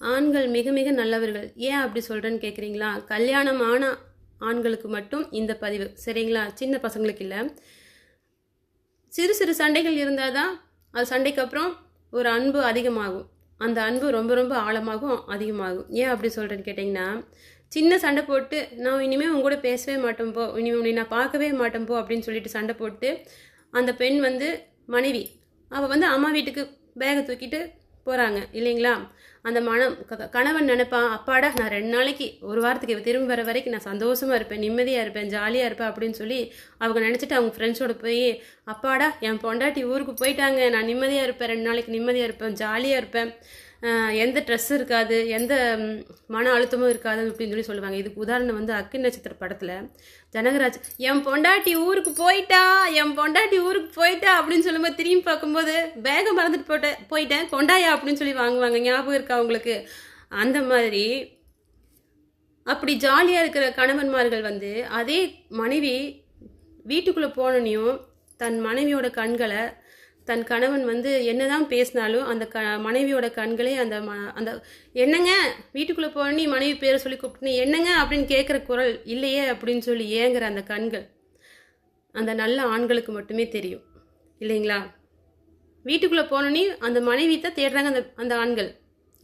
ஆண்கள் மிக மிக நல்லவர்கள். ஏன் அப்படி சொல்கிறேன்னு கேட்குறீங்களா கல்யாணம் ஆன ஆண்களுக்கு மட்டும் இந்த பதிவு. சரிங்களா? சின்ன பசங்களுக்கு இல்லை. சிறு சிறு சண்டைகள் இருந்தால் தான் அது சண்டைக்கு அப்புறம் ஒரு அன்பு அதிகமாகும். அந்த அன்பு ரொம்ப ரொம்ப ஆழமாகவும் அதிகமாகும். ஏன் அப்படி சொல்கிறேன்னு கேட்டிங்கன்னா சின்ன சண்டை போட்டு நான் இனிமேல் உங்க கூட பேசவே மாட்டேன் போ. இனிமேல் உன்னை நான் பார்க்கவே மாட்டேன் போ. அப்படின்னு சொல்லிட்டு சண்டை போட்டு அந்த பெண் வந்து மனைவி அவள் வந்து அம்மா வீட்டுக்கு பேகை தூக்கிட்டு போகிறாங்க இல்லைங்களா? அந்த மனம் க- கணவன் நினைப்பான் அப்பாடா நான் ரெண்டு நாளைக்கு ஒரு வாரத்துக்கு திரும்பி திரும்ப வர வரைக்கும் நான் சந்தோஷமாக இருப்பேன் நிம்மதியாக இருப்பேன் ஜாலியாக இருப்பேன் அப்படின்னு சொல்லி அவங்க நினச்சிட்டு அவங்க ஃப்ரெண்ட்ஸோட போய் அப்பாடா என் பொண்டாட்டி ஊருக்கு போயிட்டாங்க நான் நிம்மதியாக இருப்பேன் ரெண்டு நாளைக்கு நிம்மதியாக இருப்பேன் ஜாலியாக இருப்பேன். எந்த ட்ரெஸ் இருக்காது எந்த மன அழுத்தமும் இருக்காது அப்படின்னு சொல்லி சொல்லுவாங்க. இதுக்கு உதாரணம் வந்து அக்கு நட்சத்திர படத்தில் ஜனகராஜ் என் பொண்டாட்டி ஊருக்கு போயிட்டா என் பொண்டாட்டி ஊருக்கு போயிட்டா அப்படின்னு சொல்லும்போது திரும்பி பார்க்கும்போது வேகம் மறந்துட்டு போட்டேன் போயிட்டேன் கொண்டாயா அப்படின்னு சொல்லி வாங்குவாங்க. ஞாபகம் இருக்கா உங்களுக்கு? அந்த மாதிரி அப்படி ஜாலியாக இருக்கிற கணவன்மார்கள் வந்து அதே மனைவி வீட்டுக்குள்ளே போனனையும் தன் மனைவியோட கண்களை தன் கணவன் வந்து என்னதான் பேசினாலும் அந்த க மனைவியோட கண்களே அந்த ம அந்த என்னங்க வீட்டுக்குள்ளே போனி மனைவி பேரை சொல்லி கூப்பிட்டு என்னங்க அப்படின்னு கேட்குற குரல் இல்லையே அப்படின்னு சொல்லி ஏங்குற அந்த கண்கள் அந்த நல்ல ஆண்களுக்கு மட்டுமே தெரியும். இல்லைங்களா? வீட்டுக்குள்ளே போனோன்னே அந்த மனைவி தான் தேடுறாங்க அந்த அந்த ஆண்கள்.